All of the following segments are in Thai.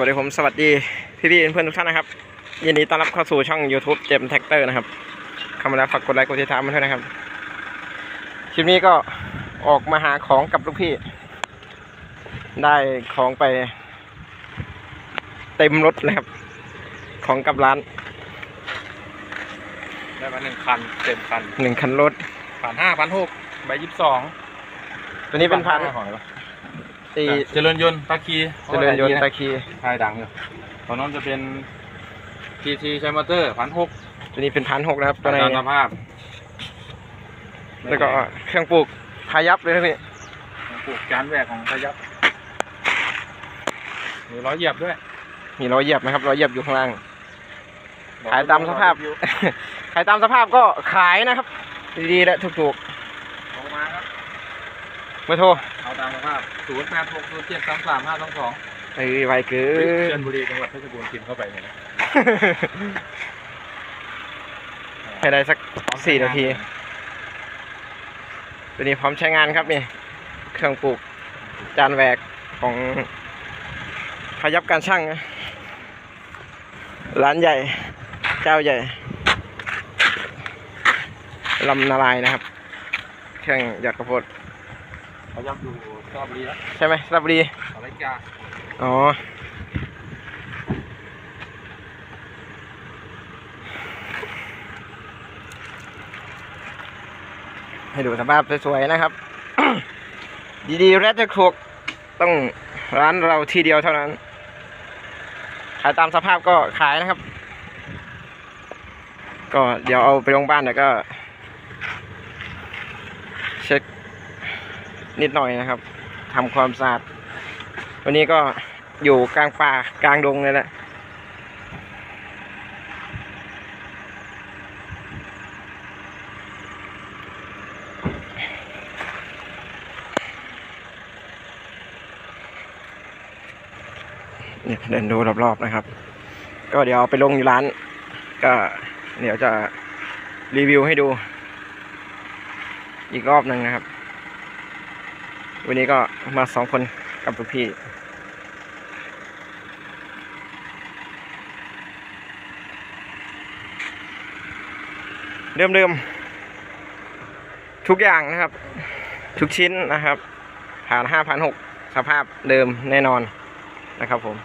วัสดีผมสวัสดีพี่พี่ๆเพื่อนๆทุกท่านนะครับยินดีต้อนรับเข้าสู่ช่อง YouTube เจมแท็กเตอร์นะครับเข้ามาแล้วฝากกดไลค์กดติดตามมาด้วยนะครับคลิปนี้ก็ออกมาหาของกับลูกพี่ ได้ของไป เต็มรถเลยครับ ของกับร้านได้มาหนึ่งคันเต็มคันหนึ่งคันรถผ่านห้าพันหกใบยี่สิบสองตัวนี้เป็นพันหอยปะ ตีเจริญยนต์ตะคีเจริญยนต์ตะคีทายดังอยู่ตอนนั้นจะเป็นทีทีใช้มอเตอร์พันหกตัวนี้เป็นพันหกนะครับตัวในตามสภาพ แล้วก็เครื่องปลูกพายับเลยนะพี่ปลูกจานแหวกของพยับมีร้อยเหยียบด้วย มีรอยเหยียบนะครับรอยเหยียบอยู่ข้างล่าง ขายตามสภาพ ขายตามสภาพก็ขายนะครับ ดีๆและถูกลงมาครับๆ เบอร์โทรเอาตามสภาพศูนย์แปดหกศูนย์เจ็ดสามสามห้าสองสองเอ้ยไวเกิเชียนนบุรีจังหวัดเพชรบูรณ์กินเข้าไปเนี่ยนะให้ได้สักสี่นาที ตัวนี้พร้อมใช้งานครับนี่ เครื่องปลูกจานแหวกของพยับการช่างนะร้านใหญ่ เจ้าใหญ่ลำนาลายนะครับ เครื่องหยอดกระโพด พยับดูชอบบุรีแล้วใช่ไหมสระบุรีสารกาอ๋อให้ดูสภาพสวยๆนะครับ ดีๆแรดจะครกต้องร้านเราทีเดียวเท่านั้น ขายตามสภาพก็ขายนะครับ ก็เดี๋ยวเอาไปโรงพยาบาลแล้วก็ เช็ค นิดหน่อยนะครับทำความสะอาด วันนี้ก็อยู่กลางป่ากลางดงเลยแหละเนี่ยเดินดูรอบๆนะครับ ก็เดี๋ยวไปลงอยู่ร้าน ก็เดี๋ยวจะรีวิวให้ดู อีกรอบหนึ่งนะครับ วันนี้ก็มาสองคนกับทุกพี่ เดิมๆ ทุกอย่างนะครับ ทุกชิ้นนะครับ ผ่านห้าพันหกสภาพเดิมแน่นอนนะครับผม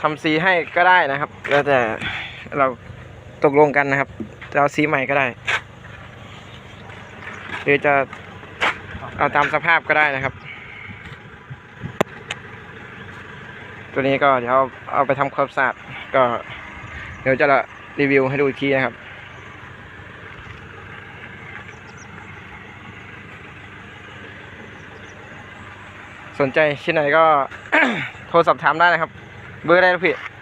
ทำสีให้ก็ได้นะครับ แล้วแต่เราตกลงกันนะครับจะเอาสีใหม่ก็ได้ รือจะเอาตามสภาพก็ได้นะครับ ตัวนี้ก็เดี๋ยวเอาเอาไปทำความสะอาดก็เดี๋ยวจะรีวิวให้ดูอีกทีนะครับสนใจชิ้นไหนก็โทรสอบถามได้นะครับ เบอร์ได้นะพี่ศูนย์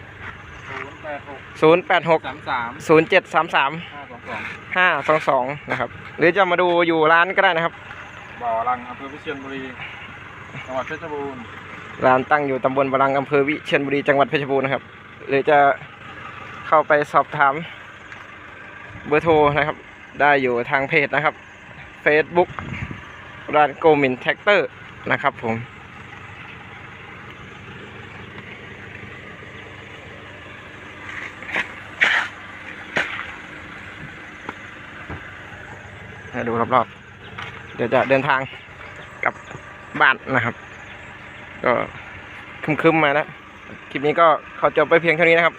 แปดหกศูนย์แปดหกสามสามศูนย์เจ็ดสามสามห้าสองสองห้าสองสองนะครับ หรือจะมาดูอยู่ร้านก็ได้นะครับ บ่อรังอำเภอพิเชียรบุรีจังหวัดเพชรบูรณ์ร้านตั้งอยู่ตำบลบารังอำเภอวิเชียรบุรีจังหวัดเพชรบูรณ์นะครับ หรือจะเข้าไปสอบถามเบอร์โทรนะครับ ได้อยู่ทางเพจนะครับ Facebook ร้านโกมินแท็กเตอร์นะครับผม ให้ดูรอบๆเดี๋ยวจะเดินทางกลับบ้านนะครับ ก็คึมๆมาแล้วคลิปนี้ก็ขอจบไปเพียงเท่านี้นะครับ